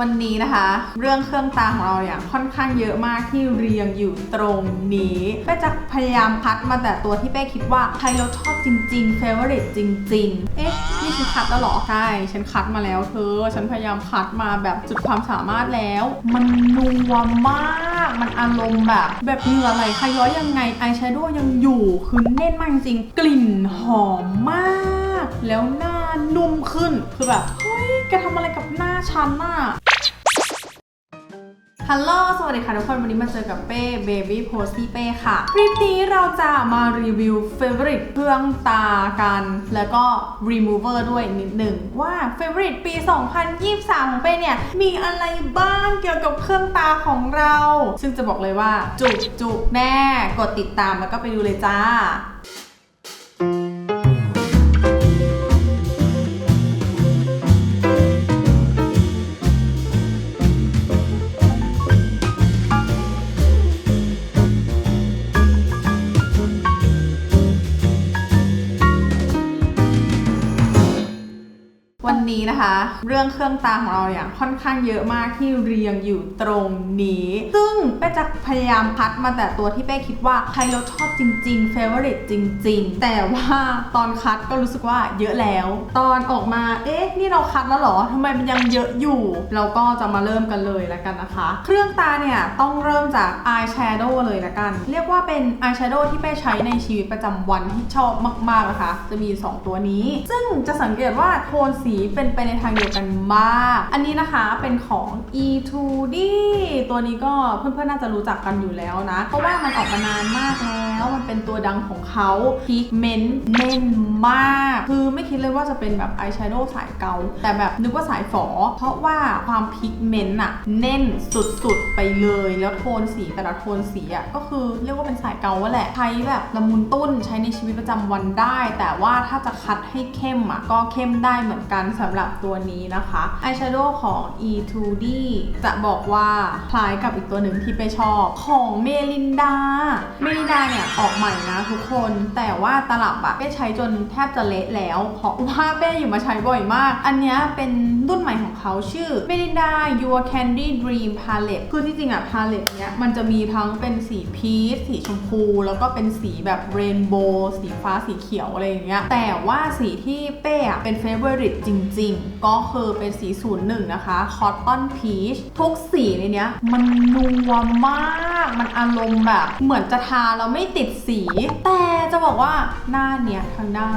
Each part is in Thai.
วันนี้นะคะ เรื่องเครื่องตาของเราเนี่ยค่อนข้างเยอะมากที่เรียงอยู่ตรงนี้เป้จะพยายามคัดมาแต่ตัวที่เป้คิดว่าใครเราชอบจริงๆ favorite จริง ๆ เอ๊ะ นี่ฉันคัดแล้วเหรอ ใช่ ฉันคัดมาแล้วเธอ ฉันพยายามคัดมาแบบสุดความสามารถแล้ว มันนัวมาก มันอารมณ์แบบ แบบเหงื่อไหลใครย้อยยังไงอายแชโดว์ยังอยู่คือเน้นมากจริงกลิ่นหอมมาก แล้วหน้านุ่มขึ้นคือแบบเฮ้ยแกทำอะไรกับหน้าฉันน่ะฮัลโหล สวัสดีค่ะทุกคน วันนี้มาเจอกับเป้ Baby p o s y เป้ค่ะ คลิปนี้เราจะมารีวิว Favorite เครื่องตากัน แล้วก็ Remover ด้วยนิดหนึ่งว่า Favorite ปี 2023 ของเป้เนี่ย มีอะไรบ้างเกี่ยวกับเครื่องตาของเรา ซึ่งจะบอกเลยว่าจุกจุกแน่ กดติดตามแล้วก็ไปดูเลยจ้า นะคะ เรื่องเครื่องตาของเราเนี่ยค่อนข้างเยอะมากที่เรียงอยู่ตรงนี้ ซึ่งเป้จะพยายามคัดมาแต่ตัวที่เป้คิดว่าใครเราชอบจริงๆ favorite จริง ๆ แต่ว่าตอนคัดก็รู้สึกว่าเยอะแล้ว ตอนออกมาเอ๊ะนี่เราคัดแล้วหรอทำไมมันยังเยอะอยู่ เราก็จะมาเริ่มกันเลยแล้วกันนะคะ เครื่องตาเนี่ยต้องเริ่มจาก eye shadow เลยละกัน เรียกว่าเป็น eye shadow ที่เป้ใช้ในชีวิตประจำวันที่ชอบมากๆนะคะ จะมี 2 ตัวนี้ ซึ่งจะสังเกตว่าโทนสีเป็นไปในทางเดียวกันมาก อันนี้นะคะเป็นของ E2D ตัวนี้ก็เพื่อนๆน่าจะรู้จักกันอยู่แล้วนะ เพราะว่ามันออกมานานมากแล้ว มันเป็นตัวดังของเขาพิกเมนต์แน่นมาก คือไม่คิดเลยว่าจะเป็นแบบอายแชโดว์สายเกา แต่แบบนึกว่าสายฝอ เพราะว่าความพิกเมนต์อะแน่นสุดๆไปเลย แล้วโทนสีแต่ละโทนสีอะก็คือเรียกว่าเป็นสายเกาว่าแหละ ใช้แบบละมุนตุ้นใช้ในชีวิตประจำวันได้ แต่ว่าถ้าจะคัดให้เข้มอะก็เข้มได้เหมือนกันสำหรับตัวนี้นะคะอายแชโดว์ของ E2D จะบอกว่าคล้ายกับอีกตัวหนึ่งที่ไปชอบของเมลินดา เมลินดาเนี่ยออกใหม่นะทุกคน แต่ว่าตลับอะเป้ใช้จนแทบจะเละแล้ว เพราะว่าเป้อยู่มาใช้บ่อยมาก อันนี้เป็นรุ่นใหม่ของเขาชื่อ Melinda Your Candy Dream Palette คือที่จริงอะ palette เนี้ยมันจะมีทั้งเป็นสีพีชสีชมพู แล้วก็เป็นสีแบบเรนโบว์สีฟ้าสีเขียวอะไรอย่างเงี้ยแต่ว่าสีที่เป้อะเป็น favorite จริง ๆก็คือเป็นสี 01 นะคะ Cotton Peach ทุกสีในเนี้ย มันนัวมาก มันอารมณ์แบบ เหมือนจะทาแล้วไม่ติดสี แต่จะบอกว่าหน้าเนี้ยทั้งหน้า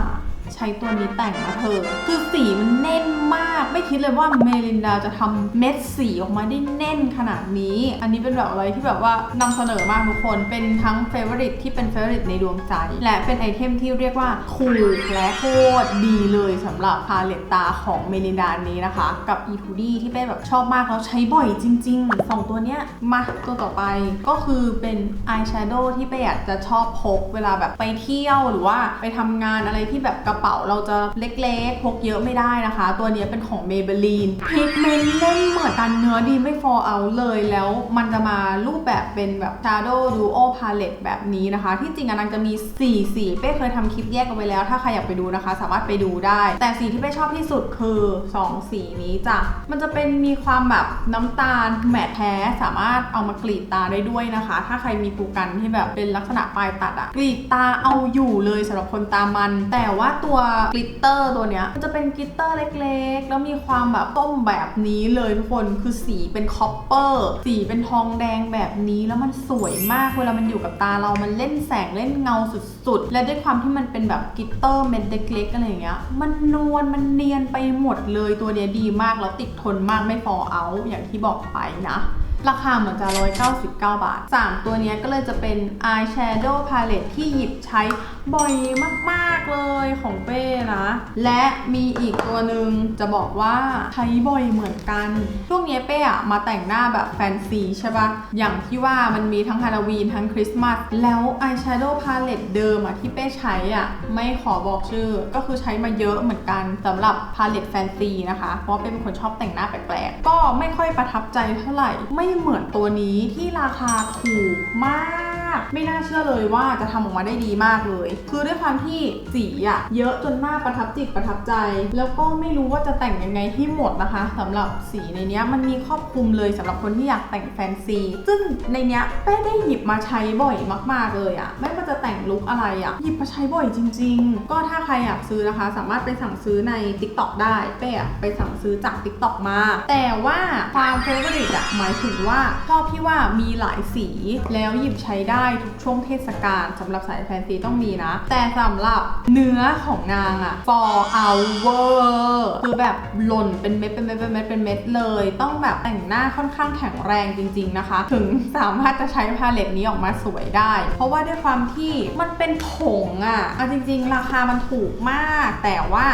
ใช้ตัวนี้แต่งนะเธอ คือสีมันแน่นมาก ไม่คิดเลยว่าเมลินดาจะทำเม็ดสีออกมาได้แน่นขนาดนี้ อันนี้เป็นแบบอะไรที่แบบว่านำเสนอมากทุกคน เป็นทั้งเฟเวอริตที่เป็นเฟเวอริตในดวงใจ และเป็นไอเทมที่เรียกว่าคูลและโคตรดีเลยสำหรับพาเลตตาของเมลินดานี้นะคะ กับ e 2 d ที่เป้แบบชอบมากแล้วใช้บ่อยจริงๆสองตัวเนี้ยมาตัวต่อไปก็คือเป็นอายแชโดว์ที่เป้อยากจะชอบพกเวลาแบบไปเที่ยวหรือว่าไปทำงานอะไรที่แบบกระเป๋าเราจะเล็กๆ พกเยอะไม่ได้นะคะ ตัวนี้เป็นของ Maybelline พิกเมนต์เล่นเหมือนกันเนื้อดีไม่ fall out เลยแล้วมันจะมารูปแบบเป็นแบบ Shadow Duo Palette แบบนี้นะคะ ที่จริงอันนั้นจะมี 4 สีเป้เคยทำคลิปแยกกันไว้แล้ว ถ้าใครอยากไปดูนะคะ สามารถไปดูได้ แต่สีที่เป้ชอบที่สุดคือ 2 สีนี้จ้ะมันจะเป็นมีความแบบน้ำตาลแมทแท้สามารถเอามากรีดตาได้ด้วยนะคะ ถ้าใครมีปูกันที่แบบเป็นลักษณะปลายตัดอะกรีดตาเอาอยู่เลยสำหรับคนตามัน แต่ว่าตัวัวกลิตเตอร์ตัวเนี้ยมันจะเป็นกลิตเตอร์เล็กๆ แล้วมีความแบบต้มแบบนี้เลยทุกคนคือสีเป็นคอปเปอร์สีเป็นทองแดงแบบนี้แล้วมันสวยมากเวลามันอยู่กับตาเรามันเล่นแสงเล่นเงาสุดๆ และด้วยความที่มันเป็นแบบกลิตเตอร์เม็ดเล็กๆอะไรอย่างเงี้ยมันนวลมันเนียนไปหมดเลยตัวเนี้ยดีมากแล้วติดทนมากไม่ฟอเอาอย่างที่บอกไปนะราคาเหมือนจะ199 บาท 3 ตัวเนี้ยก็เลยจะเป็น eyeshadow palette ที่หยิบใช้ บ่อยมากๆเลยของเป้นะ และมีอีกตัวหนึ่งจะบอกว่าใช้บ่อยเหมือนกันช่วงนี้เป้อะมาแต่งหน้าแบบแฟนซีใช่ปะอย่างที่ว่ามันมีทั้งฮาโลวีนทั้งคริสต์มาสแล้ว eyeshadow palette เดิมอะที่เป้ใช้อะไม่ขอบอกชื่อก็คือใช้มาเยอะเหมือนกันสำหรับ palette แฟนซีนะคะ เพราะเป้เป็นคนชอบแต่งหน้าแปลกๆ ก็ไม่ค่อยประทับใจเท่าไหร่ ไม่เหมือนตัวนี้ที่ราคาถูกมากากไม่น่าเชื่อเลยว่าจะทำออกมาได้ดีมากเลยคือด้วยความที่สีอะเยอะจนน้าประทับจิตประทับใจ แล้วก็ไม่รู้ว่าจะแต่งยังไงให้หมดนะคะสำหรับสีในเนี้ยมันมีครอบคลุมเลยสำหรับคนที่อยากแต่งแฟนซี ซึ่งในเนี้ยเป้ได้หยิบมาใช้บ่อยมาก ๆเลยอะไม่ว่าจะแต่งลุคอะไรอะหยิบมาใช้บ่อยจริง ๆ ก็ถ้าใครอยากซื้อนะคะ สามารถไปสั่งซื้อใน TikTok ได้เป้อะไปสั่งซื้อจาก TikTok มา แต่ว่าความเฟเวอริตอะหมายถึงว่าชอบที่ว่ามีหลายสีแล้วหยิบใช้ได้ทุกช่วงเทศกาลสำหรับสายแฟนซีต้องมีนะแต่สำหรับเนื้อของนางอะ for hour คือแบบหล่นเป็นเม็ดเป็นเม็ดเป็นเม็ดเป็นเม็ดเลย ต้องแบบแต่งหน้าค่อนข้างแข็งแรงจริง ๆนะคะ ถึงสามารถจะใช้พาเลตนี้ออกมาสวยได้ เพราะว่าด้วยความที่มันเป็นผงอะเอาจริง ๆ ราคามันถูกมาก แต่ว่า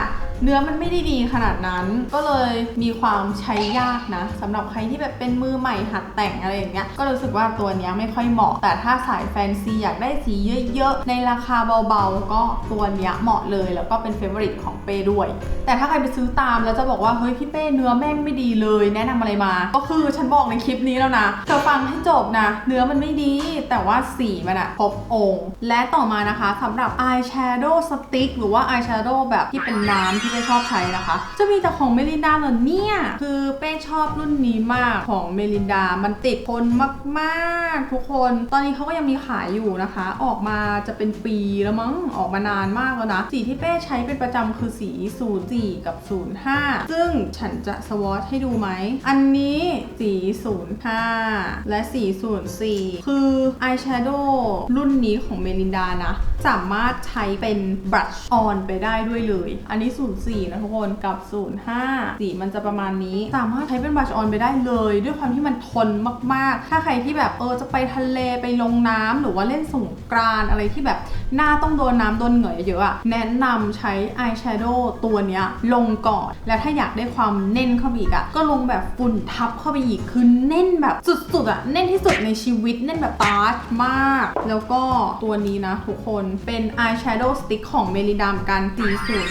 เนื้อมันไม่ได้ดีขนาดนั้น ก็เลยมีความใช้ยากนะสำหรับใครที่แบบเป็นมือใหม่หัดแต่งอะไรอย่างเงี้ยก็รู้สึกว่าตัวนี้ไม่ค่อยเหมาะ แต่ถ้าสายแฟนซีอยากได้สีเยอะๆ ในราคาเบาๆ ก็ตัวนี้เหมาะเลยแล้วก็เป็นเฟเวอริตของเป้ด้วย แต่ถ้าใครไปซื้อตามแล้วจะบอกว่าเฮ้ยพี่เป้เนื้อแม่งไม่ดีเลย แนะนำอะไรมา ก็คือฉันบอกในคลิปนี้แล้วนะเธอฟังให้จบนะ เนื้อมันไม่ดี แต่ว่าสีมันอะครบองค์ และต่อมานะคะสำหรับ eyeshadow stick หรือว่า eyeshadow แบบที่เป็นน้ำที่เป้ชอบใช้นะคะ จะมีแต่ของเมลินดาเหรอเนี่ย คือเป้ชอบรุ่นนี้มากของเมลินดา มันติดทนมากๆ ทุกคน ตอนนี้เขาก็ยังมีขายอยู่นะคะ ออกมาจะเป็นปีแล้วมั้ง ออกมานานมากแล้วนะ สีที่เป้ใช้เป็นประจำคือสี 04 กับ 05 ซึ่งฉันจะสวอตให้ดูไหม อันนี้สี 05 และสี04 คืออายแชโดว์รุ่นนี้ของเมลินดานะ สามารถใช้เป็นบรัชออนไปได้ด้วยเลย อันนี้04 นะทุกคนกับ 05 สีมันจะประมาณนี้ สามารถใช้เป็นบรัชออนไปได้เลย ด้วยความที่มันทนมากๆ ถ้าใครที่แบบเออจะไปทะเลไปลงน้ำหรือว่าเล่นสงกรานอะไรที่แบบ หน้าต้องโดนน้ำโดนเหงื่อเยอะอะแนะนำใช้อายแชโดว์ตัวเนี้ยลงก่อน และถ้าอยากได้ความเน่นเข้าไปอีกอะก็ลงแบบฝุ่นทับเข้าไปอีกคือเน่นแบบสุดๆอะเน่นที่สุดในชีวิต เน่นแบบตาร์ชมาก แล้วก็ตัวนี้นะทุกคนเป็นอายแชโดว์สติ๊กของเมลิดามกันสี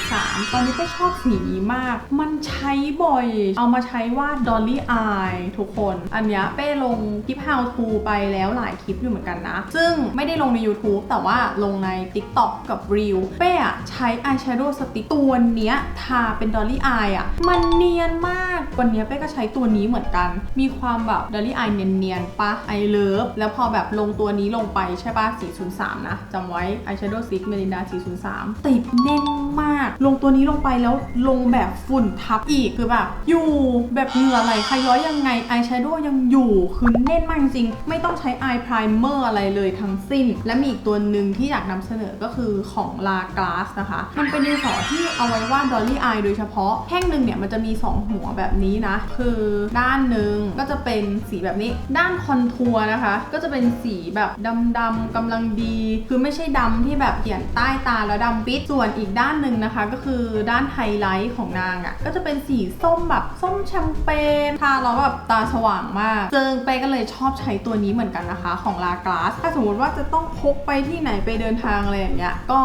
03ตอนนี้ก็ชอบสีนี้มาก มันใช้บ่อย เอามาใช้วาดดอลลี่อายทุกคน อันเนี้ยเป้ลงคลิป how to ไปแล้วหลายคลิปอยู่เหมือนกันนะ ซึ่งไม่ได้ลงใน YouTube แต่ว่าลงใน TikTok กับ Reel เป้อะใช้อายแชโดว์สติ๊กตัวเนี้ยทาเป็นดอลลี่อายอะมันเนียนมาก วันนี้เป้ก็ใช้ตัวนี้เหมือนกัน มีความแบบดอลลี่อายเนียนๆปะไอเลิฟแล้วพอแบบลงตัวนี้ลงไปใช่ปะ403 นะจำไว้อายแชโดว์สติ๊กเมลินดา403 ติดเน่นมาก ลงตัวนี้ลงไปแล้วลงแบบฝุ่นทับอีกคือแบบอยู่แบบเหงื่อไหลใครย้อยยังไงอายแชโดว์ยังอยู่คือเน่นมากจริงไม่ต้องใช้อายไพรเมอร์อะไรเลยทั้งสิ้น และมีอีกตัวหนึ่งที่อยากนำเสนอก็คือของลากลาสนะคะ มันเป็นดินสอที่เอาไว้วาดดอลลี่อายโดยเฉพาะแท่งหนึ่งเนี่ยมันจะมี 2 หัวแบบนี้นะ คือด้านหนึ่งก็จะเป็นสีแบบนี้ ด้านคอนทัวร์นะคะ ก็จะเป็นสีแบบดำๆกำลังดี คือไม่ใช่ดำที่แบบเขียนใต้ตาแล้วดำปิดส่วนอีกด้านหนึ่งนะคะ ก็คือด้านไฮไลท์ของนางอะ่ะก็จะเป็นสีส้มแบบส้มแชมเปญทาแล้วแบบตาสว่างมากเจิงเปก็เลยชอบใช้ตัวนี้เหมือนกันนะคะ ของลากลาสถ้าสมมติว่าจะต้องพกไปที่ไหนไปเดินทางอะไรอย่างเงี้ยก็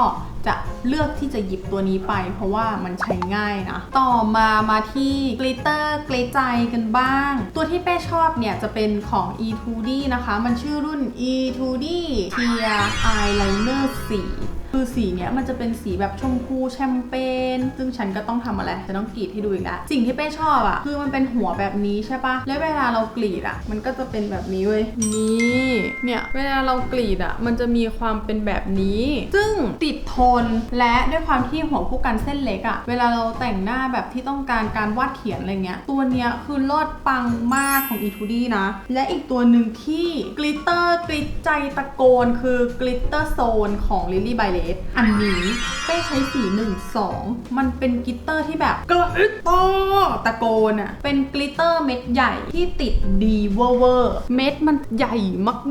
จะเลือกที่จะหยิบตัวนี้ไป เพราะว่ามันใช้ง่ายนะ ต่อมามาที่กลิตเตอร์เกลใจกันบ้าง ตัวที่เป้ชอบเนี่ยจะเป็นของ E2D นะคะ มันชื่อรุ่น E2D Clear Eyeliner 4 คือสีเนี้ยมันจะเป็นสีแบบชมพูแชมเปญซึ่งฉันก็ต้องทำอะไรจะต้องกรีดให้ดูอีกแล้วสิ่งที่เป้ชอบอะคือมันเป็นหัวแบบนี้ใช่ปะแล้วเวลาเรากรีดอะมันก็จะเป็นแบบนี้เว้ยนี่เนี่ยเวลาเรากรีดอะมันจะมีความเป็นแบบนี้ ซึ่งติดทนและด้วยความที่หัวผู้กันเส้นเล็กอะเวลาเราแต่งหน้าแบบที่ต้องการการวาดเขียนอะไรเงี้ยตัวเนี้ยคือลิศปังมากของ E2D นะ และอีกตัวหนึ่งที่กลิตเตอร์กลิตใจตะโกนคือกลิตเตอร์โซนของ Lily by l e อันนี้เป้ใช้สี 1 2 มันเป็นกลิตเตอร์ที่แบบกลิตเตอร์ตะโกนอะเป็นกลิตเตอร์เม็ดใหญ่ที่ติดดีเวอร์เวอร์เม็ดมันใหญ่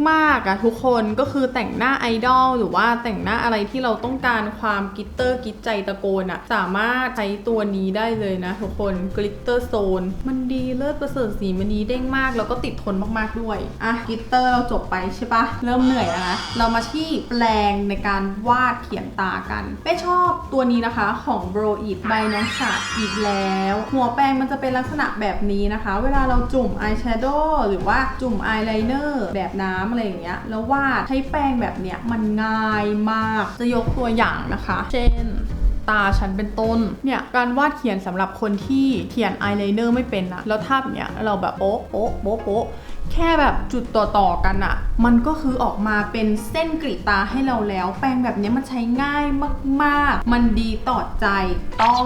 มากๆอะทุกคนก็คือแต่งหน้าไอดอลหรือว่าแต่งหน้าอะไรที่เราต้องการความกลิตเตอร์กลิตใจตะโกนอะสามารถใช้ตัวนี้ได้เลยนะทุกคนกลิตเตอร์โซนมันดีเลิศประเสริฐสีมันดีเด้งมาก แล้วก็ติดทนมากๆด้วยอะกลิตเตอร์เราจบไปใช่ปะเริ่มเหนื่อยแล้วนะเรามาที่แปลงในการวาดเขียนตากัน เป้ชอบตัวนี้นะคะของ Bro It by น้องฉาดอีกแล้ว หัวแปรงมันจะเป็นลักษณะแบบนี้นะคะ เวลาเราจุ่มอายแชโดว์หรือว่าจุ่มอายไลเนอร์แบบน้ำอะไรอย่างเงี้ย แล้ววาดใช้แปรงแบบเนี้ยมันง่ายมาก จะยกตัวอย่างนะคะ เช่นตาฉันเป็นต้น เนี่ย การวาดเขียนสำหรับคนที่เขียนอายไลเนอร์ไม่เป็นนะแล้วถ้าบเนี้ยเราแบบโป๊ะโป๊ะโป๊ะโป๊ะ แค่แบบจุดต่อๆกันอะมันก็คือออกมาเป็นเส้นกรีตาให้เราแล้ว แปรงแบบนี้มันใช้ง่ายมากๆ มันดีต่อใจต้อง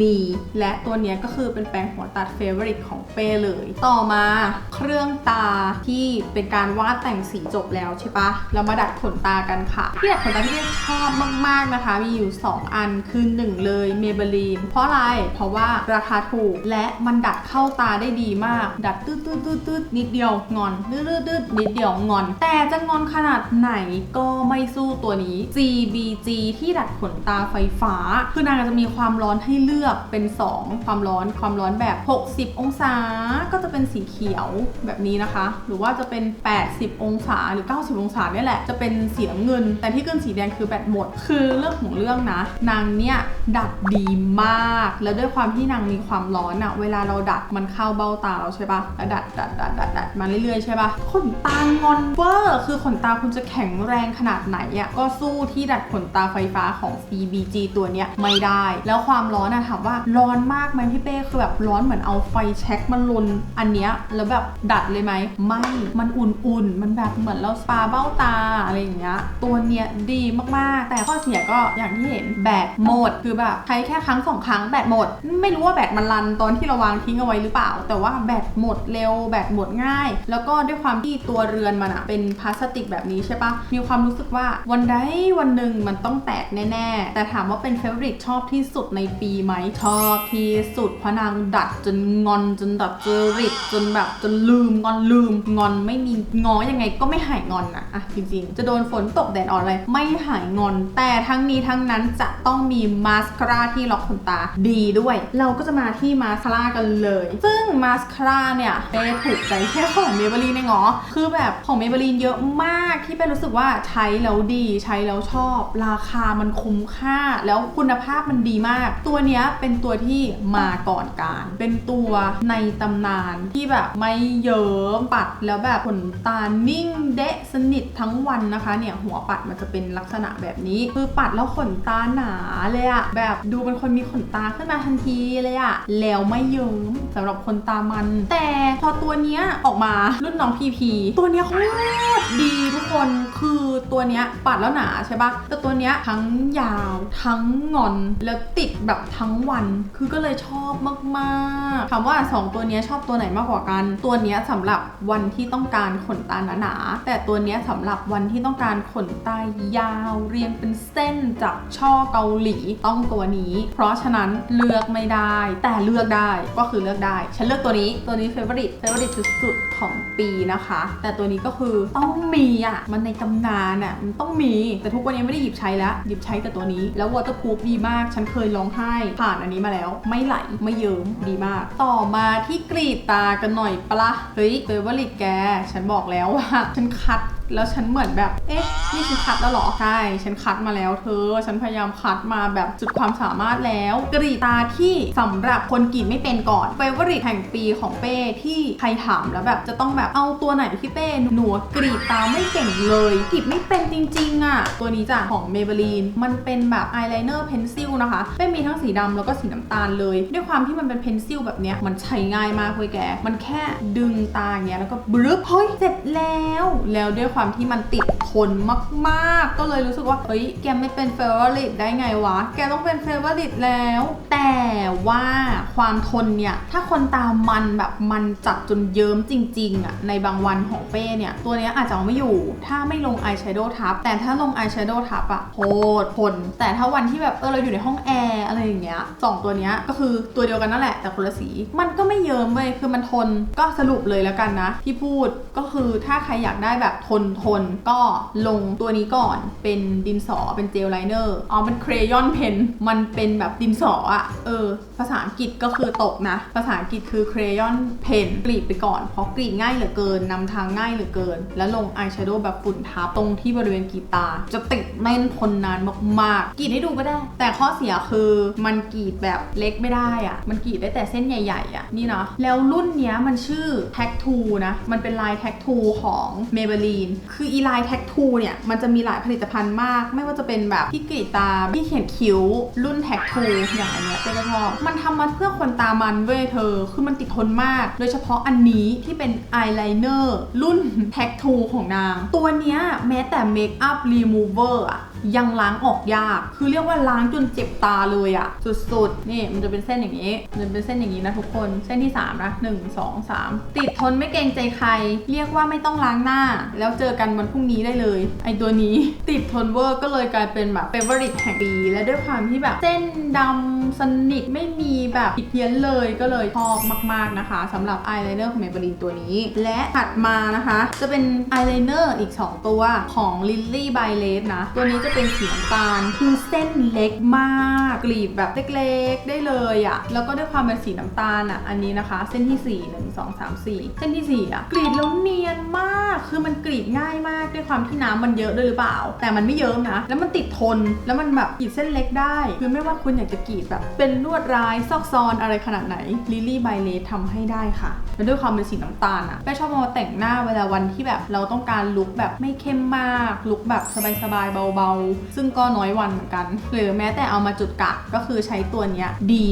มี และตัวนี้ก็คือเป็นแปรงหัวตัดเฟเวอริตของเป้เลย ต่อมาเครื่องตาที่เป็นการวาดแต่งสีจบแล้วใช่ปะเรามาดัดขนตากันค่ะที่ดัดขนตาที่เป้ชอบมาก ๆนะคะ มีอยู่ 2 อันคือ1เลยเมเบลีนเพราะอะไรเพราะว่าราคาถูกและมันดัดเข้าตาได้ดีมาก ดัดตืดตืดตืดตืดนิดเดียวงอนตืดตืดตืดนิดเดียวงอน แต่จะงอนขนาดไหนก็ไม่สู้ตัวนี้ CBG ที่ดัดขนตาไฟฟ้า คือนางจะมีความร้อนให้เลือกเป็น 2 ความร้อนความร้อนแบบ 60 องศาก็จะเป็นสีเขียวแบบนี้นะคะ หรือว่าจะเป็น 80 องศาหรือ 90 องศาเนี่ยแหละ จะเป็นสีน้ำเงิน แต่ที่ขึ้นสีแดงคือแบตหมด คือเรื่องของเรื่องนะ นางเนี่ยดัดดีมาก แล้วด้วยความที่นางมีความร้อนอะเวลาเราดัดมันเข้าเบ้าตาเราใช่ปะแล้วดัดดัดดัดดัดดัดมาเรื่อยๆใช่ปะขนตางอนเวอร์คือขนตาคุณจะแข็งแรงขนาดไหนอะก็สู้ที่ดัดขนตาไฟฟ้าของ CBG ตัวเนี้ยไม่ได้ แล้วความร้อนอะถามว่าร้อนมากไหมพี่เป้คือแบบร้อนเหมือนเอาไฟแช็กมาลนอันเนี้ยแล้วแบบดัดเลยไหมไม่มันอุ่นๆ มันแบบเหมือนเราสปาเบ้าตาอะไรอย่างเงี้ยตัวเนี้ยดีมากๆ แต่ข้อเสียก็อย่างที่เห็นแบตหมดคือแบบใช้แค่ครั้งสองครั้งแบตหมด ไม่รู้ว่าแบตมันรันตอนที่เราวางทิ้งเอาไว้หรือเปล่า แต่ว่าแบตหมดเร็วแบตหมดง่ายแล้วก็ด้วยความที่ตัวเรือนมันอะเป็นพลาสติกแบบนี้ใช่ปะมีความรู้สึกว่าวันใดวันหนึ่งมันต้องแตกแน่ ๆ แต่ถามว่าเป็นเฟเวอริตชอบที่สุดในปีไหมชอบที่สุดเพราะนางดัดจนงอนจนดัดเจริตจนแบบจนลืมงอนลืมงอนไม่มีงอยังไงก็ไม่หายงอนอะอะจริงๆ จะโดนฝนตกแดดอ่อนอะไรไม่หายงอน แต่ทั้งนี้ทั้งนั้นจะต้องมีมาสคาร่าที่ล็อกขนตาดีด้วย เราก็จะมาที่มาสคาร่ากันเลย ซึ่งมาสคาร่าเนี่ยเป้ถูกใจแค่ของเมเบลีนเองเหรอคือแบบของเมเบลีนเยอะมากที่เป้รู้สึกว่าใช้แล้วดีใช้แล้วชอบ ราคามันคุ้มค่า แล้วคุณภาพมันดีมาก ตัวเนี้ยเป็นตัวที่มาก่อนการ เป็นตัวในตำนานที่แบบไม่เยิ้มปัดแล้วแบบขนตานิ่งเดะสนิททั้งวันนะคะเนี่ยหัวปัดมันจะเป็นลักษณะแบบนี้ คือปัดแล้วขนตาหนาเลยอะแบบดูเป็นคนมีขนตาขึ้นมาทันทีเลยอะแล้วไม่เยิ้มสำหรับคนตามัน แต่พอตัวเนี้ยออกมารุ่นน้องพีพีตัวเนี้ยโคตรดีทุกคนคือตัวเนี้ยปัดแล้วหนาใช่ปะแต่ตัวเนี้ยทั้งยาวทั้งงอนแล้วติดแบบทั้งวัน คือก็เลยชอบมากๆถามว่าสองตัวเนี้ยชอบตัวไหนมากกว่ากัน ตัวเนี้ยสำหรับวันที่ต้องการขนตาหนาๆแต่ตัวเนี้ยสำหรับวันที่ต้องการขนตายาวเรียงเป็นเส้นจากช่อเกาหลีต้องตัวนี้ เพราะฉะนั้นเลือกไม่ได้ แต่เลือกได้ก็คือเลือกได้ ฉันเลือกตัวนี้ตัวนี้เฟเวอริตเฟเวอริตสุดๆของปีนะคะ แต่ตัวนี้ก็คือต้องมีอะ มันในตำนานอะ มันต้องมี แต่ทุกวันนี้ไม่ได้หยิบใช้แล้ว หยิบใช้แต่ตัวนี้ แล้ววอเตอร์พูฟดีมาก ฉันเคยลองให้ ผ่านอันนี้มาแล้ว ไม่ไหล ไม่เยิ้ม ดีมาก ต่อมาที่กรีดตากันหน่อยปะละเฮ้ยเบเวอริกแก ฉันบอกแล้วว่า ฉันคัด แล้วฉันเหมือนแบบ เอ๊ะ นี่ฉันคัดแล้วหรอ ใช่ ฉันคัดมาแล้วเธอ ฉันพยายามคัดมาแบบสุดความสามารถแล้ว กรีตาที่สำหรับคนกรีดไม่เป็นก่อนเฟเวอริตแห่งปีของเป้ที่ใครถามแล้วแบบจะต้องแบบเอาตัวไหนที่เป้ หนูกรีดตาไม่เก่งเลย กรีดไม่เป็นจริงๆอะตัวนี้จ้ะของ Maybelline มันเป็นแบบอายไลเนอร์เพนซิลนะคะ เป้มีทั้งสีดำแล้วก็สีน้ำตาลเลย ด้วยความที่มันเป็นเพนซิลแบบเนี้ยมันใช้ง่ายมากเว้ยแก มันแค่ดึงตาอย่างเงี้ยแล้วก็บลึบเฮ้ยเสร็จแล้ว แล้วด้วยความที่มันติดทนมากๆ ก็เลยรู้สึกว่าเฮ้ยแกไม่เป็นเฟเวอริตได้ไงวะ แกต้องเป็นเฟเวอริตแล้ว แต่ว่าความทนเนี่ยถ้าคนตามันแบบมันจัดจนเยิ้มจริงๆอะในบางวันของเป้เนี่ย ตัวเนี้ยอาจจะเอาไม่อยู่ ถ้าไม่ลงอายแชโดว์ทับแต่ถ้าลงอายแชโดว์ทับอะโคตรทนแต่ถ้าวันที่แบบเออเราอยู่ในห้องแอร์อะไรอย่างเงี้ยสองตัวเนี้ยก็คือตัวเดียวกันนั่นแหละแต่คนละสีมันก็ไม่เยิ้มเว้ยคือมันทนก็สรุปเลยแล้วกันนะ ที่พูดก็คือถ้าใครอยากได้แบบทนทนก็ลงตัวนี้ก่อนเป็นดินสอเป็นเจลไลเนอร์อ๋อมันเครยอนเพนมันเป็นแบบดินสออะเออ ภาษาอังกฤษก็คือตกนะ ภาษาอังกฤษคือเครยอนเพนกรีดไปก่อน เพราะกรีดง่ายเหลือเกินนำทางง่ายเหลือเกิน แล้วลงอายแชโดว์แบบฝุ่นทับตรงที่บริเวณกีตาจะติดแม่นทนนานมากๆกรีดให้ดูก็ได้ แต่ข้อเสียคือมันกรีดแบบเล็กไม่ได้อะมันกรีดได้แต่เส้นใหญ่ๆอะนี่เนาะแล้วรุ่นเนี้ยมันชื่อ Tag 2นะมันเป็นลาย Tag 2ของ Maybelline คืออีไลแท็กทูเนี่ย มันจะมีหลายผลิตภัณฑ์มาก ไม่ว่าจะเป็นแบบที่กรีดตาที่เขียนคิ้ว รุ่น Tag 2อย่างอันเนี้ยเจ๊ก็ชอบมันทำมาเพื่อคนตามันเว้ยเธอ คือมันติดทนมาก โดยเฉพาะอันนี้ที่เป็นอายไลเนอร์รุ่นแทกทูของนาง ตัวเนี้ยแม้แต่เมคอัพรีมูเวอร์อะยังล้างออกยาก คือเรียกว่าล้างจนเจ็บตาเลยอะสุดๆ นี่มันจะเป็นเส้นอย่างนี้มันเป็นเส้นอย่างนี้นะทุกคน เส้นที่ 3 นะ 1 2 3 ติดทนไม่เกรงใจใคร เรียกว่าไม่ต้องล้างหน้า แล้วเจอกันวันพรุ่งนี้ได้เลย ไอตัวนี้ติดทนเวอร์ก็เลยกลายเป็นแบบเฟเวอริตแห่งปีและด้วยความที่แบบ เส้นดำสนิทไม่มีแบบผิดเพี้ยนเลยก็เลยชอบมาก ๆ นะคะสำหรับอายไลเนอร์ของ Maybelline ตัวนี้ และถัดมานะคะ จะเป็นอายไลเนอร์อีก 2 ตัวของ Lily by Lace นะ ตัวนี้จะเป็นสีน้ำตาล คือเส้นเล็กมากกลีบแบบเล็กๆ ได้เลยอะ่ะ แล้วก็ด้วยความเป็นสีน้ำตาลอะ่ะ อันนี้นะคะ เส้นที่ 4 1 2 3 4 เส้นที่ 4 อะ กรีดแล้วเนียนมาก คือมันกรีดง่ายมากด้วยความที่น้ำมันเยอะด้วยหรือเปล่า แต่มันไม่เยิ้มนะ แล้วมันติดทน แล้วมันแบบกรีดเส้นเล็กได้ คือไม่ว่าคุณอยากจะกรีดแบบเป็นลวดลายซอกซอนอะไรขนาดไหน Lily by Lace ทำให้ได้ค่ะแล้วด้วยความเป็นสีน้ำตาลอะแม่ชอบเอามาแต่งหน้าเวลาวันที่แบบเราต้องการลุคแบบไม่เข้มมาก ลุคแบบสบายๆเบาๆซึ่งก็น้อยวันเหมือนกัน หรือแม้แต่เอามาจุดกัดก็คือใช้ตัวนี้ดี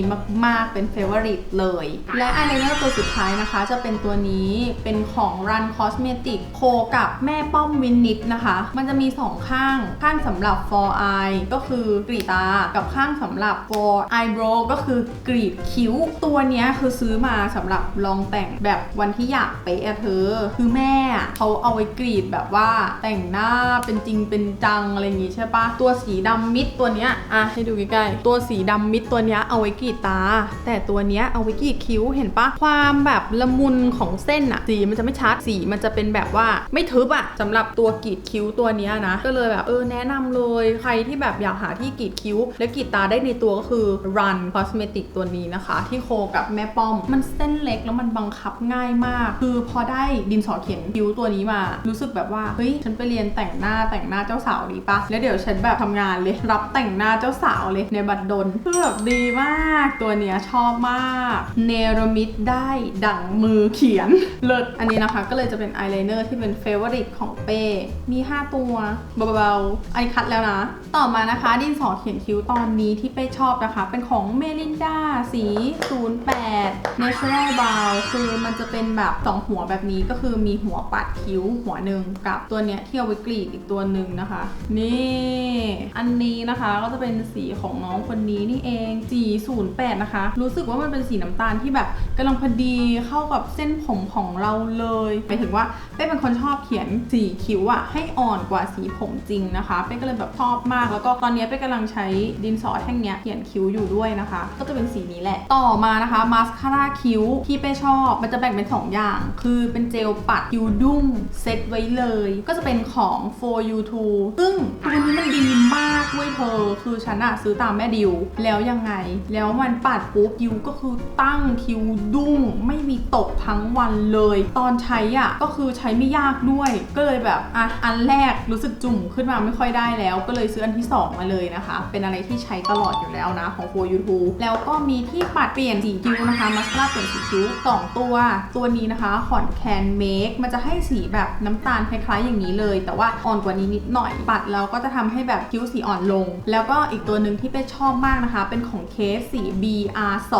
มาก ๆ เป็นเฟเวอริตเลย และอายไลเนอร์ตัวสุดท้ายนะคะ จะเป็นตัวนี้เป็นของ Run Cosmetic โคกับแม่ป้อมวินนิดนะคะ มันจะมี 2 ข้าง ข้างสำหรับ for eye ก็คือกรีดตา กับข้างสำหรับ for eyebrow ก็คือกรีดคิ้ว ตัวนี้คือซื้อมาสำหรับลองแต่งแบบวันที่อยากเป๊ะอะเธอ คือแม่เขาเอาไว้กรีดแบบว่าแต่งหน้าเป็นจริงเป็นจังอะไรอย่างงี้ใช่ปะตัวสีดำมิดตัวเนี้ยอะให้ดูใกล้ๆตัวสีดำมิดตัวเนี้ยเอาไว้กรีดตา แต่ตัวเนี้ยเอาไว้กรีดคิ้วเห็นปะความแบบละมุนของเส้นอะสีมันจะไม่ชัดสีมันจะเป็นแบบว่าไม่ทึบอะสำหรับตัวกรีดคิ้วตัวเนี้ยนะ ก็เลยแบบเออแนะนำเลยใครที่แบบอยากหาที่กรีดคิ้ว และกรีดตาได้ในตัวก็คือ Run Cosmetic ตัวนี้นะคะ ที่โคกับแม่ป้อม มันเส้นเล็กแล้วมันบังคับง่ายมาก คือพอได้ดินสอเขียนคิ้วตัวนี้มา รู้สึกแบบว่าเฮ้ยฉันไปเรียนแต่งหน้าแต่งหน้าเจ้าสาวดีปะแล้วเดี๋ยวฉันแบบทำงานเลย รับแต่งหน้าเจ้าสาวเลยในบัตรดลคือแบบดีมากตัวเนี้ยชอบมากเนรมิตได้ดั่งมือเขียนเลิศอันนี้นะคะ ก็เลยจะเป็นอายไลเนอร์ที่เป็นเฟเวอริตของเป้มี 5 ตัวเบาๆอันนี้คัดแล้วนะ ต่อมานะคะ ดินสอเขียนคิ้วตอนนี้ที่เป้ชอบนะคะ เป็นของเมลินดาสี 08 Natural Brow คือมันจะเป็นแบบ2หัวแบบนี้ก็คือมีหัวปัดคิ้วหัวหนึ่งกับตัวเนี้ยที่เอาไว้กรีดอีกตัวหนึ่งนะคะ นี่อันนี้นะคะก็จะเป็นสีของน้องคนนี้นี่เองสี08 นะคะ รู้สึกว่ามันเป็นสีน้ำตาลที่แบบกำลังพอดีเข้ากับเส้นผมของเราเลยหมายถึงว่าเป้เป็นคนชอบเขียนสีคิ้วอะให้อ่อนกว่าสีผมจริงนะคะ เป้ก็เลยแบบชอบมาก แล้วก็ตอนนี้เป้กำลังใช้ดินสอแท่งเนี้ยเขียนคิ้วอยู่ด้วยนะคะ ก็จะเป็นสีนี้แหละต่อมานะคะมาสคาร่าคิ้วที่เป้ชอบมันจะแบ่งเป็น 2 อย่าง คือเป็นเจลปัดคิ้วดุ้งเซตไว้เลย ก็จะเป็นของ for you to ซึ่งตัวนี้มันดีมากเว้ยเธอ คือฉันอะซื้อตามแม่ดิว แล้วยังไง แล้วมันปัดปุ๊บคิวก็คือตั้งคิวดุ้ง ไม่มีตกทั้งวันเลย ตอนใช้อะก็คือใช้ไม่ยากด้วย ก็เลยแบบอะอันแรกรู้สึกจุ่มขึ้นมาไม่ค่อยได้แล้ว ก็เลยซื้ออันที่ 2 มาเลยนะคะ เป็นอะไรที่ใช้ตลอดอยู่แล้วนะของ for you to แล้วก็มีที่ปัดเปลี่ยนสีคิ้วนะคะมาสคาร่าเปลี่ยนสีคิ้วสองตัว ตัวนี้นะคะขอนแคนเมคมันจะให้สีแบบน้ำตาลคล้ายๆอย่างนี้เลย แต่ว่าอ่อนกว่านี้นิดหน่อยปัดแล้วก็จะทำให้แบบคิ้วสีอ่อนลง แล้วก็อีกตัวหนึ่งที่เป้ชอบมากนะคะ เป็นของเคสสี BR2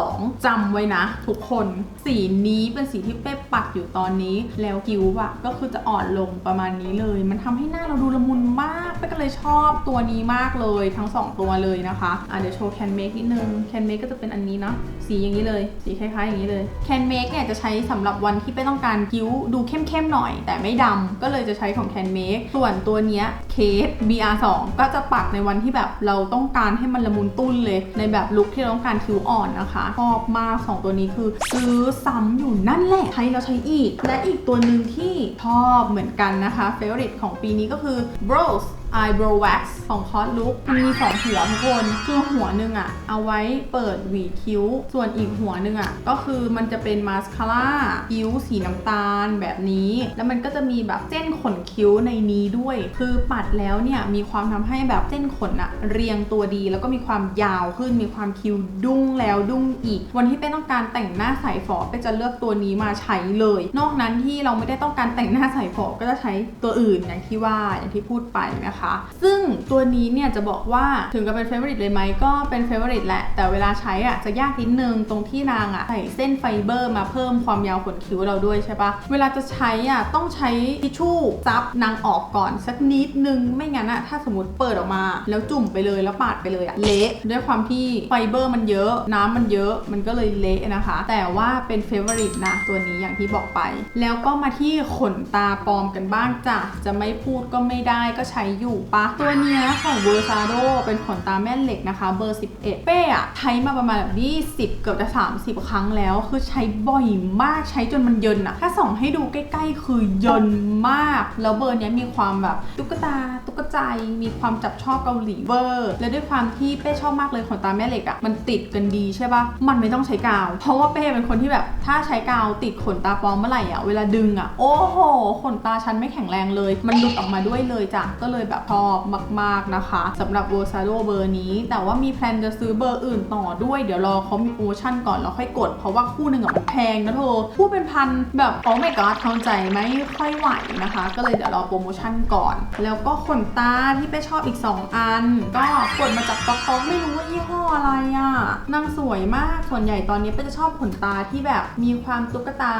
จำไว้นะ ทุกคน สีนี้เป็นสีที่เป้ปัดอยู่ตอนนี้ แล้วคิ้วอะก็คือจะอ่อนลงประมาณนี้เลย มันทำให้หน้าเราดูละมุนมากเป้ก็เลยชอบตัวนี้มากเลยทั้งสองตัวเลยนะคะอะเดี๋ยวโชว์แคนเมคนิดนึงแคนเมคก็จะเป็นอันนี้เนาะสีอย่างนี้เลย สีคล้ายๆอย่างนี้เลยแคนเมคเนี่ยจะใช้สำหรับวันที่เป้ต้องการคิ้วดูเข้มๆหน่อย แต่ไม่ดำก็เลยจะใช้ของแคนเมคส่วนตัวเนี้ยเคส BR2 ก็จะปักในวันที่แบบเราต้องการให้มันละมุนตุ้นเลย ในแบบลุคที่เราต้องการคิ้วอ่อนนะคะชอบมากสองตัวนี้คือซื้อซ้ำอยู่นั่นแหละใช้แล้วใช้อีก และอีกตัวหนึ่งที่ชอบเหมือนกันนะคะเฟรนด์ของปีนี้ก็คือ Bros Eyebrow Wax ของ c o s Look มันมี 2 หัวทุกคน คือหัวหนึ่งอะเอาไว้เปิดหวีคิ้ว ส่วนอีกหัวหนึ่งอะก็คือมันจะเป็นมาสคาร่าคิ้วสีน้ำตาลแบบนี้ แล้วมันก็จะมีแบบเส้นขนคิ้วในนี้ด้วย คือปัดแล้วเนี่ยมีความทำให้แบบเส้นขนอะเรียงตัวดี แล้วก็มีความยาวขึ้น มีความคิ้วดุ้งแล้วดุ้งอีก วันที่เป้ต้องการแต่งหน้าใสฝอเป้จะเลือกตัวนี้มาใช้เลย นอกนั้นที่เราไม่ได้ต้องการแต่งหน้าใสฝอก็จะใช้ตัวอื่นอย่างที่ว่าอย่างที่พูดไปนะคะซึ่งตัวนี้เนี่ยจะบอกว่าถึงกับเป็นเฟเวอริตเลยไหมก็เป็นเฟเวอริตแหละ แต่เวลาใช้อะจะยากนิดนึงตรงที่นางอะใส่เส้นไฟเบอร์มาเพิ่มความยาวขนคิ้วเราด้วยใช่ปะเวลาจะใช้อะต้องใช้ทิชชู่ซับนางออกก่อนสักนิดนึงไม่งั้นอะถ้าสมมติเปิดออกมา แล้วจุ่มไปเลยแล้วปาดไปเลยอะเละด้วยความที่ไฟเบอร์มันเยอะ น้ำมันเยอะมันก็เลยเละนะคะ แต่ว่าเป็นเฟเวอริตนะตัวนี้อย่างที่บอกไป แล้วก็มาที่ขนตาปลอมกันบ้างจ้ะจะไม่พูดก็ไม่ได้ก็ใช้อยู่ปะตัวเนี้ยของเวอร์ซาโดเป็นขนตาแม่เหล็กนะคะ เบอร์ 11 เป้อะใช้มาประมาณแบบ20 เกือบจะ 30 ครั้งแล้ว คือใช้บ่อยมากใช้จนมันเยินอะถ้าส่องให้ดูใกล้ๆ คือเยินมาก แล้วเบอร์เนี้ยมีความแบบตุ๊กตาตุ๊กใจมีความจับชอบเกาหลีเวอร์และด้วยความที่เป้ชอบมากเลยขนตาแม่เหล็กอะมันติดกันดีใช่ปะมันไม่ต้องใช้กาว เพราะว่าเป้เป็นคนที่แบบถ้าใช้กาวติดขนตาปลอมเมื่อไหร่อะเวลาดึงอะโอ้โหขนตาฉันไม่แข็งแรงเลย มันหลุดออกมาด้วยเลยจ้ะก็เลยแบบชอบมาก ๆนะคะสำหรับเวอร์ซาโดเบอร์นี้ แต่ว่ามีแพลนจะซื้อเบอร์อื่นต่อด้วยเดี๋ยวรอเขามีโปรโมชั่นก่อนแล้วค่อยกด เพราะว่าคู่หนึ่งอะมันแพงนะเธอคู่เป็นพันแบบโอ้ไม่ก็เข้าใจไม่ค่อยไหวนะคะ ก็เลยเดี๋ยวรอโปรโมชั่นก่อน แล้วก็ขนตาที่เป้ชอบอีก 2 อัน ก็กดมาจากต๊อกต๊อกไม่รู้ว่ายี่ห้ออะไรอะนางสวยมากส่วนใหญ่ตอนนี้เป้จะชอบขนตาที่แบบมีความตุ๊กตา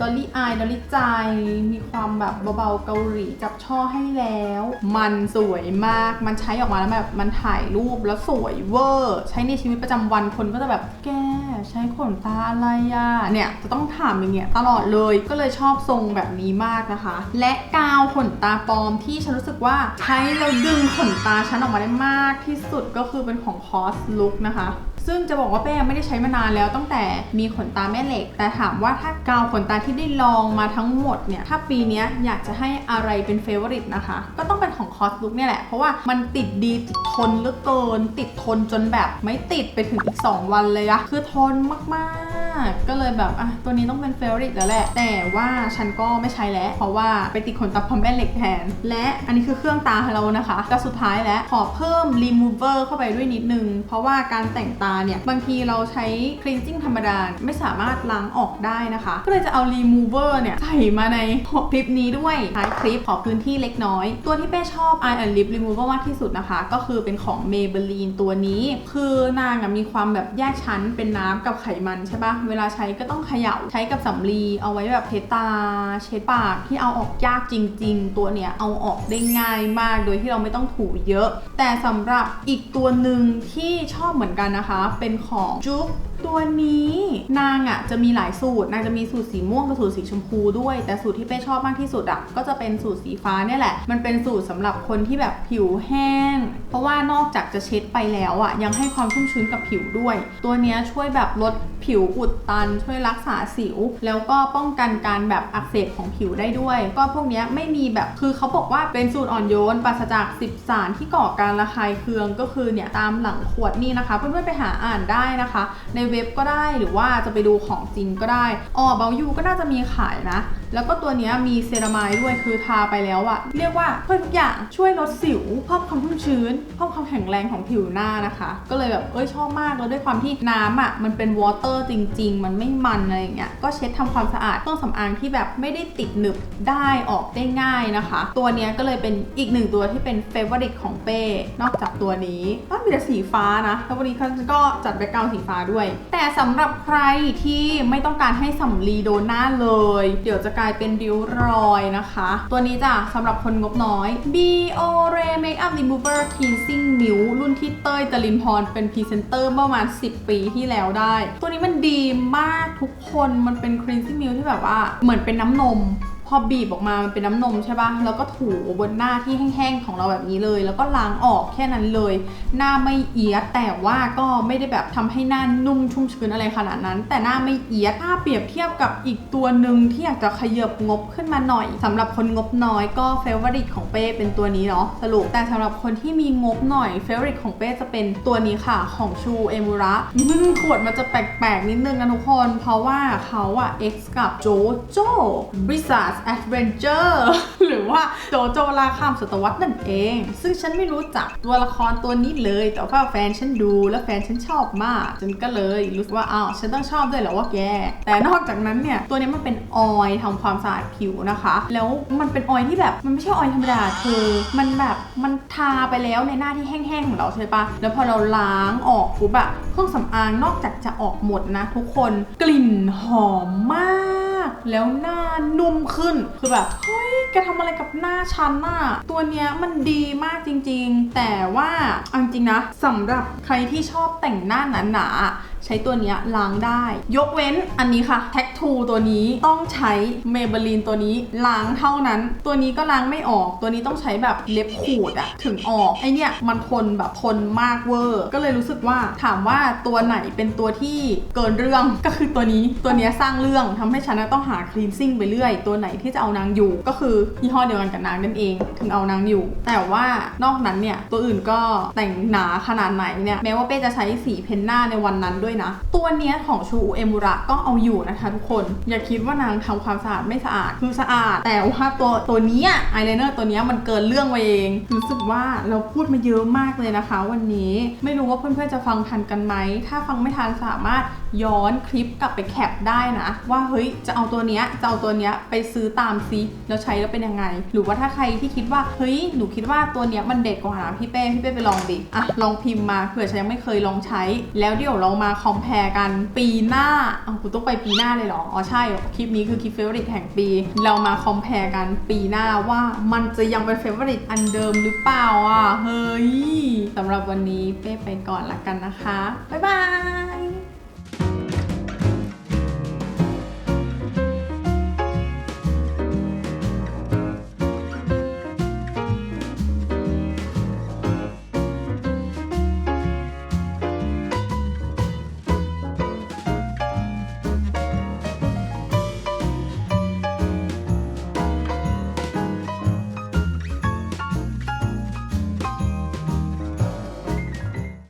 ดอลลี่อายดอลลี่ใจมีความแบบเบาๆเกาหลีจับช่อให้แล้ว มันสวยมาก มันใช้ออกมาแล้วแบบมันถ่ายรูปแล้วสวยเวอร์ ใช้ในชีวิตประจำวันคนก็จะแบบแกใช้ขนตาอะไรอะเนี่ยจะต้องถามอย่างเงี้ยตลอดเลยก็เลยชอบทรงแบบนี้มากนะคะ และกาวขนตาปลอมที่ฉันรู้สึกว่าใช้แล้วดึงขนตาฉันออกมาได้มากที่สุดก็คือเป็นของคอสลุกนะคะ ซึ่งจะบอกว่าเป้ยังไม่ได้ใช้มานานแล้วตั้งแต่มีขนตาแม่เหล็ก แต่ถามว่าถ้ากาวขนตาที่ได้ลองมาทั้งหมดเนี่ย ถ้าปีนี้อยากจะให้อะไรเป็นเฟเวอริตนะคะ ก็ต้องเป็นของคอสลุกเนี่ยแหละ เพราะว่ามันติดดีติดทนเหลือเกิน ติดทนจนแบบไม่ติดไปถึงอีก 2 วันเลยอะคือทนมากๆ ก็เลยแบบอะตัวนี้ต้องเป็นเฟเวอริตแล้วแหละ แต่ว่าฉันก็ไม่ใช้แล้ว เพราะว่าไปติดขนตาพร้อมแม่เหล็กแทน และอันนี้คือเครื่องตาของเรานะคะก็สุดท้ายแล้วขอเพิ่ม remover เข้าไปด้วยนิดนึง เพราะว่าการแต่งตาเนี่ย บางทีเราใช้ cleansing ธรรมดา ไม่สามารถล้างออกได้นะคะ ก็เลยจะเอา remover เนี่ย ใส่มาในคลิปนี้ด้วยท้ายคลิปขอพื้นที่เล็กน้อย ตัวที่เป้ชอบ eye and lip remover มากที่สุดนะคะ ก็คือเป็นของ Maybelline ตัวนี้ คือนางมีความแบบแยกชั้นเป็นน้ำกับไขมันใช่ปะเวลาใช้ก็ต้องเขย่าใช้กับสำลีเอาไว้แบบเทตา เช็ดปากที่เอาออกยากจริง ๆ ตัวเนี้ยเอาออกได้ง่ายมากโดยที่เราไม่ต้องถูเยอะ แต่สำหรับอีกตัวหนึ่งที่ชอบเหมือนกันนะคะเป็นของจุ๊บ ตัวนี้นางอะ่ะจะมีหลายสูตร นางจะมีสูตรสีม่วงกับสูตรสีชมพูด้วย แต่สูตรที่เป้ชอบมากที่สุดอะ่ะก็จะเป็นสูตรสีฟ้าเนี่ยแหละ มันเป็นสูตรสำหรับคนที่แบบผิวแห้ง เพราะว่านอกจากจะเช็ดไปแล้วอะ่ะยังให้ความชุ่มชื้นกับผิวด้วย ตัวนี้ช่วยแบบลดผิวอุดตัน ช่วยรักษาสิว แล้วก็ป้องกันการแบบอักเสบของผิวได้ด้วย ก็พวกนี้ไม่มีแบบคือเขาบอกว่าเป็นสูตรอ่อนโยนปราศจาก10สารที่ก่อการระคายเคืองก็คือเนี่ยตามหลังขวดนี่นะคะ เพื่อนๆไปหาอ่านได้นะคะ ในเว็บก็ได้หรือว่าจะไปดูของจริงก็ได้อ๋อเบลยูก็น่าจะมีขายนะแล้วก็ตัวนี้มีเซรามายด้วยคือทาไปแล้วอะเรียกว่าช่วยทุกอย่างช่วยลดสิวเพิ่มความชุ่มชื้นเพิ่มความแข็งแรงของผิวหน้านะคะ ก็เลยแบบเอ้ยชอบมากแล้วด้วยความที่น้ำอะมันเป็นวอเตอร์จริง ๆ มันไม่มันอะไรอย่างเงี้ยก็เช็ดทำความสะอาดเครื่องสำอางที่แบบไม่ได้ติดหนึบได้ออกได้ง่ายนะคะ ตัวนี้ก็เลยเป็นอีกหนึ่งตัวที่เป็นเฟเวอร์ริตของเป้นอกจากตัวนี้ก็มีแต่สีฟ้านะแล้ววันนี้เขาก็จัดแบ็คกราวด์สีฟ้าด้วย แต่สำหรับใครที่ไม่ต้องการให้สำลีโดนหน้าเลย เดี๋ยวจะกลายเป็นริ้วรอยนะคะ ตัวนี้จ้ะสำหรับคนงบน้อย Biore Makeup Remover Cleansing Milk รุ่นที่เต้ยจรินพรเป็นพรีเซนเตอร์ประมาณ 10 ปีที่แล้วได้ ตัวนี้มันดีมากทุกคนมันเป็น cleansing milk ที่แบบว่าเหมือนเป็นน้ำนม พอบีบออกมามันเป็นน้ำนมใช่ปะแล้วก็ถูบนหน้าที่แห้งๆของเราแบบนี้เลย แล้วก็ล้างออกแค่นั้นเลย หน้าไม่เอียด แต่ว่าก็ไม่ได้แบบทำให้หน้านุ่มชุ่มชื้นอะไรขนาดนั้น แต่หน้าไม่เอียด ถ้าเปรียบเทียบกับอีกตัวหนึ่งที่อยากจะขยับงบขึ้นมาหน่อยสำหรับคนงบน้อยก็เฟเวอริตของเป้เป็นตัวนี้เนาะ สรุป แต่สำหรับคนที่มีงบหน่อยเฟเวอริตของเป้จะเป็นตัวนี้ค่ะ ของชูเอมูระขวดมันจะแปลกๆนิดนึงนะทุกคน เพราะว่าเขาอะ X กับโจโจบริษัท b r i z a r d Adventure หรือว่าโจโจลาข้ามศตวรรษนั่นเอง ซึ่งฉันไม่รู้จักตัวละครตัวนี้เลย แต่ว่าแฟนฉันดูแล้วแฟนฉันชอบมากฉันก็เลยรู้สึกว่าอ้าวฉันต้องชอบด้วยเหรอว่าแก แต่นอกจากนั้นเนี่ยตัวนี้มันเป็นออยล์ทำความสะอาดผิวนะคะ แล้วมันเป็นออยที่แบบมันไม่ใช่ออยธรรมดาเธอมันแบบมันทาไปแล้วในหน้าที่แห้งๆของเราใช่ปะแล้วพอเราล้างออกปุ๊บอะเครื่องสำอางนอกจากจะออกหมดนะ ทุกคนกลิ่นหอมมาก แล้วหน้านุ่มขึ้นคือแบบเฮ้ยแกทำอะไรกับหน้าฉันน่ะตัวเนี้ยมันดีมากจริง ๆ แต่ว่าเอาจริงนะสำหรับใครที่ชอบแต่งหน้าหนาๆใช้ตัวเนี้ยล้างได้ ยกเว้นอันนี้ค่ะแท็กทูตัวนี้ต้องใช้เมเบลีนตัวนี้ล้างเท่านั้น ตัวนี้ก็ล้างไม่ออก ตัวนี้ต้องใช้แบบเล็บขูดอะถึงออกไอเนี่ยมันทนแบบทนมากเวอร์ ก็เลยรู้สึกว่าถามว่าตัวไหนเป็นตัวที่เกินเรื่องก็คือตัวนี้ตัวเนี้ยสร้างเรื่องทำให้ฉันต้องหาคลีนซิ่งไปเรื่อย ตัวไหนที่จะเอานางอยู่ ก็คือยี่ห้อเดียวกันกับนางนั่นเอง ถึงเอานางอยู่ แต่ว่านอกนั้นเนี่ยตัวอื่นก็แต่งหนาขนาดไหนเนี่ยแม้ว่าเป้จะใช้สีเพนหน้าในวันนั้นด้วยนะ ตัวเนี้ยของชูเอมูระก็เอาอยู่นะคะทุกคน อย่าคิดว่านางทำความสะอาดไม่สะอาด คือสะอาด แต่ว่าตัวตัวเนี้ยอายไลเนอร์ตัวเนี้ยมันเกินเรื่องไปเอง รู้สึกว่าเราพูดมาเยอะมากเลยนะคะ วันนี้ ไม่รู้ว่าเพื่อนๆจะฟังทันกันไหม ถ้าฟังไม่ทันสามารถย้อนคลิปกลับไปแคปได้นะ ว่าเฮ้ยจะเอาตัวเนี้ยจะเอาตัวเนี้ยไปซื้อตามซิแล้วใช้แล้วเป็นยังไง หรือว่าถ้าใครที่คิดว่าเฮ้ยหนูคิดว่าตัวเนี้ยมันเด็ดกว่านะพี่เป้พี่เป้ไปลองดิอะลองพิมพ์มาเผื่อฉันยังไม่เคยลองใช้ แล้วเดี๋ยวเรามาคอมเพลกันปีหน้าเอากูต้องไปปีหน้าเลยเหรออ๋อใช่คลิปนี้คือคลิปเฟเวอริตแห่งปี เรามาคอมเพลกันปีหน้าว่ามันจะยังเป็นเฟเวอริตอันเดิมหรือเปล่าอะเฮ้ยสำหรับวันนี้เป้ไปก่อนละกันนะคะบ๊ายบาย